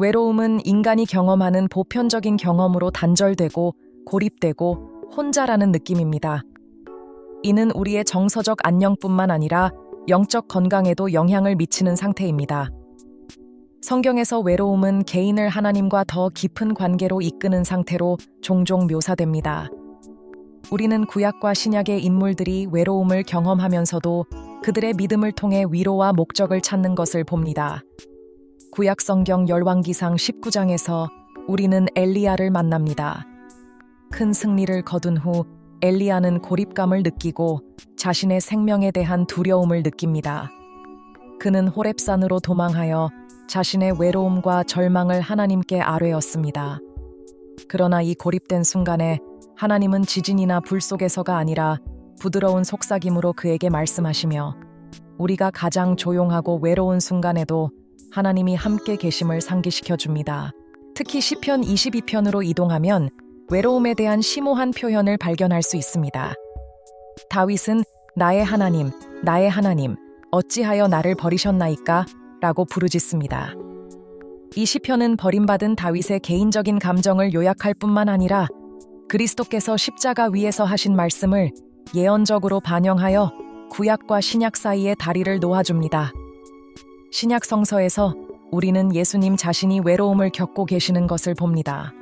외로움은 인간이 경험하는 보편적인 경험으로 단절되고 고립되고 혼자라는 느낌입니다. 이는 우리의 정서적 안녕뿐만 아니라 영적 건강에도 영향을 미치는 상태입니다. 성경에서 외로움은 개인을 하나님과 더 깊은 관계로 이끄는 상태로 종종 묘사됩니다. 우리는 구약과 신약의 인물들이 외로움을 경험하면서도 그들의 믿음을 통해 위로와 목적을 찾는 것을 봅니다. 구약 성경 열왕기상 19장에서 우리는 엘리야를 만납니다. 큰 승리를 거둔 후 엘리야는 고립감을 느끼고 자신의 생명에 대한 두려움을 느낍니다. 그는 호렙산으로 도망하여 자신의 외로움과 절망을 하나님께 아뢰었습니다. 그러나 이 고립된 순간에 하나님은 지진이나 불 속에서가 아니라 부드러운 속삭임으로 그에게 말씀하시며 우리가 가장 조용하고 외로운 순간에도 하나님이 함께 계심을 상기시켜 줍니다. 특히 시편 22편으로 이동하면 외로움에 대한 심오한 표현을 발견할 수 있습니다. 다윗은 나의 하나님, 나의 하나님, 어찌하여 나를 버리셨나이까? 라고 부르짖습니다. 이 시편은 버림받은 다윗의 개인적인 감정을 요약할 뿐만 아니라 그리스도께서 십자가 위에서 하신 말씀을 예언적으로 반영하여 구약과 신약 사이의 다리를 놓아줍니다. 신약 성서에서 우리는 예수님 자신이 외로움을 겪고 계시는 것을 봅니다.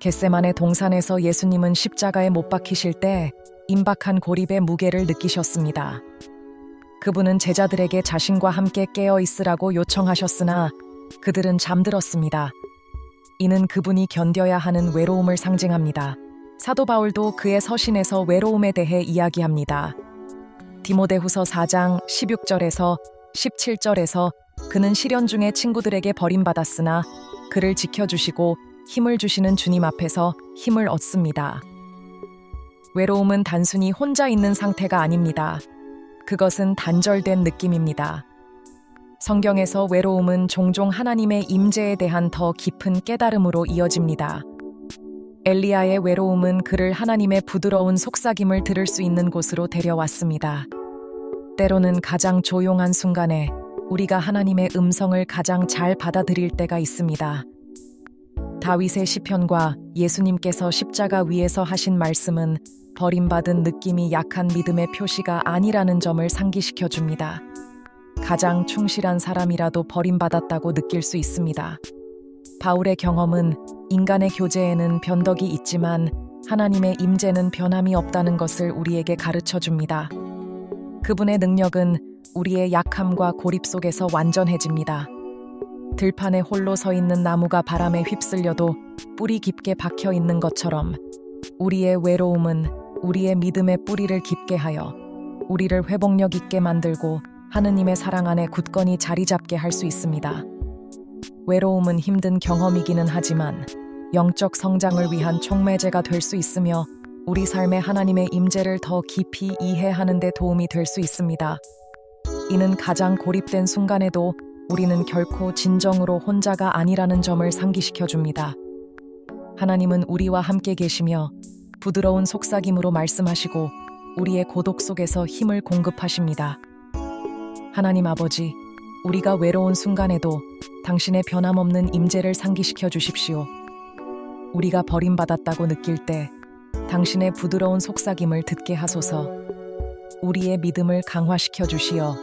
겟세만의 동산에서 예수님은 십자가에 못 박히실 때 임박한 고립의 무게를 느끼셨습니다. 그분은 제자들에게 자신과 함께 깨어 있으라고 요청하셨으나 그들은 잠들었습니다. 이는 그분이 견뎌야 하는 외로움을 상징합니다. 사도 바울도 그의 서신에서 외로움에 대해 이야기합니다. 디모데후서 4장 16절에서 17절에서 그는 시련 중에 친구들에게 버림받았으나 그를 지켜주시고 힘을 주시는 주님 앞에서 힘을 얻습니다. 외로움은 단순히 혼자 있는 상태가 아닙니다. 그것은 단절된 느낌입니다. 성경에서 외로움은 종종 하나님의 임재에 대한 더 깊은 깨달음으로 이어집니다. 엘리야의 외로움은 그를 하나님의 부드러운 속삭임을 들을 수 있는 곳으로 데려왔습니다. 때로는 가장 조용한 순간에 우리가 하나님의 음성을 가장 잘 받아들일 때가 있습니다. 다윗의 시편과 예수님께서 십자가 위에서 하신 말씀은 버림받은 느낌이 약한 믿음의 표시가 아니라는 점을 상기시켜 줍니다. 가장 충실한 사람이라도 버림받았다고 느낄 수 있습니다. 바울의 경험은 인간의 교제에는 변덕이 있지만 하나님의 임재는 변함이 없다는 것을 우리에게 가르쳐 줍니다. 그분의 능력은 우리의 약함과 고립 속에서 완전해집니다. 들판에 홀로 서 있는 나무가 바람에 휩쓸려도 뿌리 깊게 박혀 있는 것처럼 우리의 외로움은 우리의 믿음의 뿌리를 깊게 하여 우리를 회복력 있게 만들고 하느님의 사랑 안에 굳건히 자리 잡게 할 수 있습니다. 외로움은 힘든 경험이기는 하지만 영적 성장을 위한 촉매제가 될 수 있으며 우리 삶의 하나님의 임재를 더 깊이 이해하는 데 도움이 될 수 있습니다. 이는 가장 고립된 순간에도 우리는 결코 진정으로 혼자가 아니라는 점을 상기시켜 줍니다. 하나님은 우리와 함께 계시며 부드러운 속삭임으로 말씀하시고 우리의 고독 속에서 힘을 공급하십니다. 하나님 아버지, 우리가 외로운 순간에도 당신의 변함없는 임재를 상기시켜 주십시오. 우리가 버림받았다고 느낄 때 당신의 부드러운 속삭임을 듣게 하소서. 우리의 믿음을 강화시켜 주시어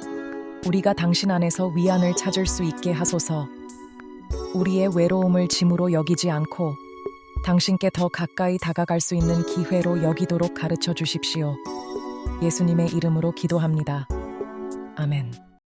우리가 당신 안에서 위안을 찾을 수 있게 하소서. 우리의 외로움을 짐으로 여기지 않고 당신께 더 가까이 다가갈 수 있는 기회로 여기도록 가르쳐 주십시오. 예수님의 이름으로 기도합니다. 아멘.